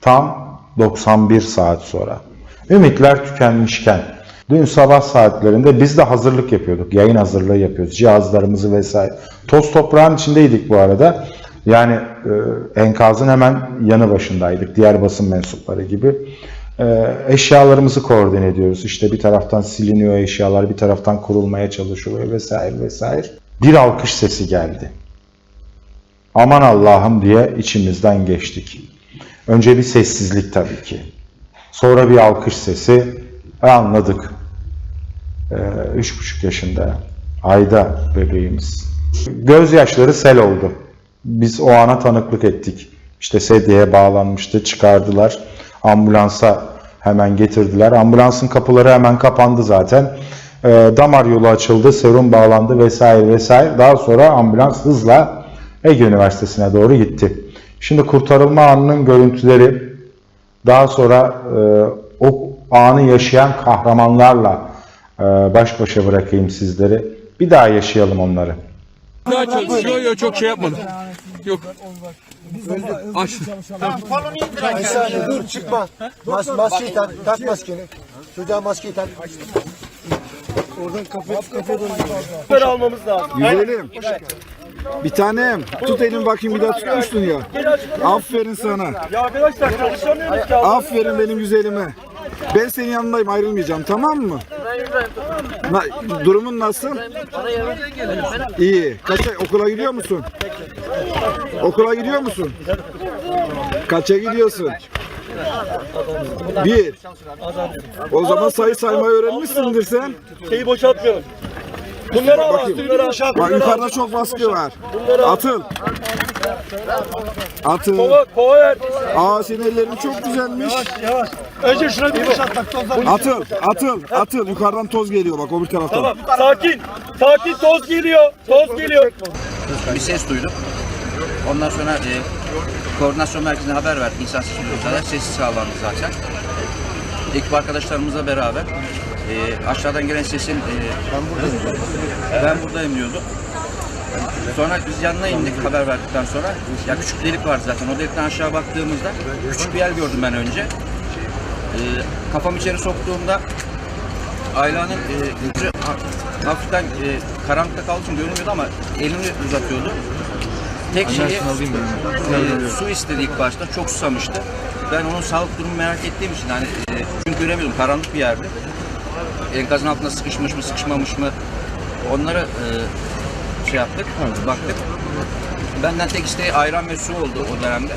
Tam 91 saat sonra. Ümitler tükenmişken dün sabah saatlerinde biz de hazırlık yapıyorduk. Yayın hazırlığı yapıyoruz. Cihazlarımızı vesaire. Toz toprağın içindeydik bu arada. Yani e, enkazın hemen yanı başındaydık. Diğer basın mensupları gibi. E, eşyalarımızı koordine ediyoruz. İşte bir taraftan siliniyor eşyalar, bir taraftan kurulmaya çalışılıyor vesaire vesaire. Bir alkış sesi geldi. Aman Allah'ım diye içimizden geçtik. Önce bir sessizlik tabii ki. Sonra bir alkış sesi. E, anladık. Ee, üç buçuk yaşında. Ayda bebeğimiz. Gözyaşları sel oldu. Biz o ana tanıklık ettik. İşte sedyeye bağlanmıştı, çıkardılar. Ambulansa hemen getirdiler. Ambulansın kapıları hemen kapandı zaten. Ee, damar yolu açıldı, serum bağlandı vesaire vesaire. Daha sonra ambulans hızla Ege Üniversitesi'ne doğru gitti. Şimdi kurtarılma anının görüntüleri daha sonra e, o anı yaşayan kahramanlarla e, baş başa bırakayım sizleri. Bir daha yaşayalım onları. Daha çok, yok yok çok şey yapmadım. Yok. Aç. Bir saniye dur çıkma. Mas maskeyi tak, tak maskeni. Çocuğa maskeyi tak. Oradan kafa kafa Böyle almamız lazım. Güzelim. Bir tanem. Tut elimi bakayım bir daha tutmuştun ya. Aferin sana. Ya arkadaşlar çalışamıyoruz ki. Aferin benim güzelime. Ben senin yanındayım ayrılmayacağım tamam mı? Na, durumun nasıl? İyi. Kaça okula gidiyor musun? Okula gidiyor musun? Kaça gidiyorsun? Bir. O zaman sayı saymayı öğrenmişsindir sen. Şeyi boşaltmayalım. Bunları al. Bakayım. Bunları boşalt. Bak yukarıda çok baskı var. Atıl. Atıl. Kova, kova ver. Aa senin ellerin çok güzelmiş. Önce şuna bir boşalt. bak, tozları. Atıl, atıl, atıl. Yukarıdan toz geliyor bak öbür taraftan. Tamam. Sakin. Sakin. Toz geliyor. Toz geliyor. bir ses duyduk. Ondan sonra e, koordinasyon merkezine haber verdik insan sesi duyulsalar. Sessiz sağlandı zaten. Ekip arkadaşlarımızla beraber e, aşağıdan gelen sesin e, ben buradayım. Ben buradayım diyordu. Sonra biz yanına indik haber verdikten sonra. Ya küçük delik var zaten. O delikten aşağı baktığımızda küçük bir yer gördüm ben önce. E, kafamı içeri soktuğumda Ayla'nın e, hafiften e, karanlıkta kaldığı için görünmüyordu ama elini uzatıyordu. Tek şeyi e, su istedi ilk başta. Çok susamıştı. Ben onun sağlık durumunu merak ettiğim için hani e, çünkü göremiyordum. Karanlık bir yerdi. Enkazın altında sıkışmış mı, sıkışmamış mı? Onları e, şey yaptık, baktık. Benden tek isteği ayran ve su oldu o dönemde.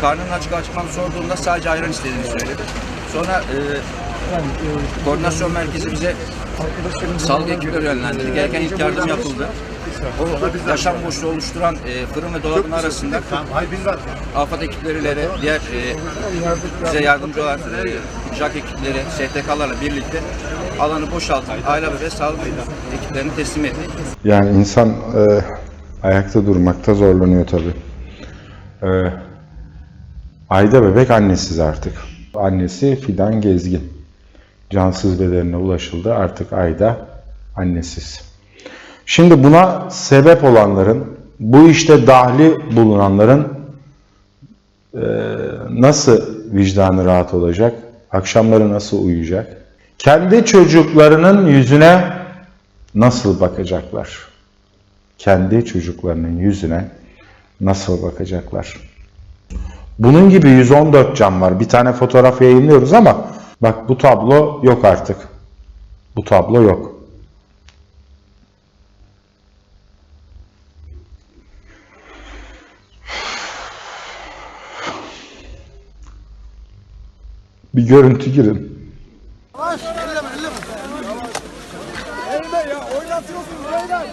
Karnının açık açmam sorduğumda sadece ayran istediğini söyledi. Sonra e, koordinasyon merkezi bize sağlık ekipleri yönlendirdi. Gereken ilk yardım yapıldı. O yaşam boşluğu oluşturan e, fırın ve dolabın arasında AFAD ekipleriyle de diğer e, bize yardımcı olan e, JAK ekipleri, STK'larla birlikte alanı boşaltıp aile ve sağlık ekiplerini teslim ettik. Yani insan e, ayakta durmakta zorlanıyor tabii. E, Ayda bebek annesiz artık. Annesi Fidan Gezgin. Cansız bedenine ulaşıldı. Artık Ayda annesiz. Şimdi buna sebep olanların, bu işte dahli bulunanların e, nasıl vicdanı rahat olacak? Akşamları nasıl uyuyacak? Kendi çocuklarının yüzüne nasıl bakacaklar? Kendi çocuklarının yüzüne nasıl bakacaklar? Bunun gibi 114 cam var. Bir tane fotoğraf yayınlıyoruz ama bak bu tablo yok artık. Bu tablo yok. Bir görüntü girin. Elime ya oynatıyorsun beyler.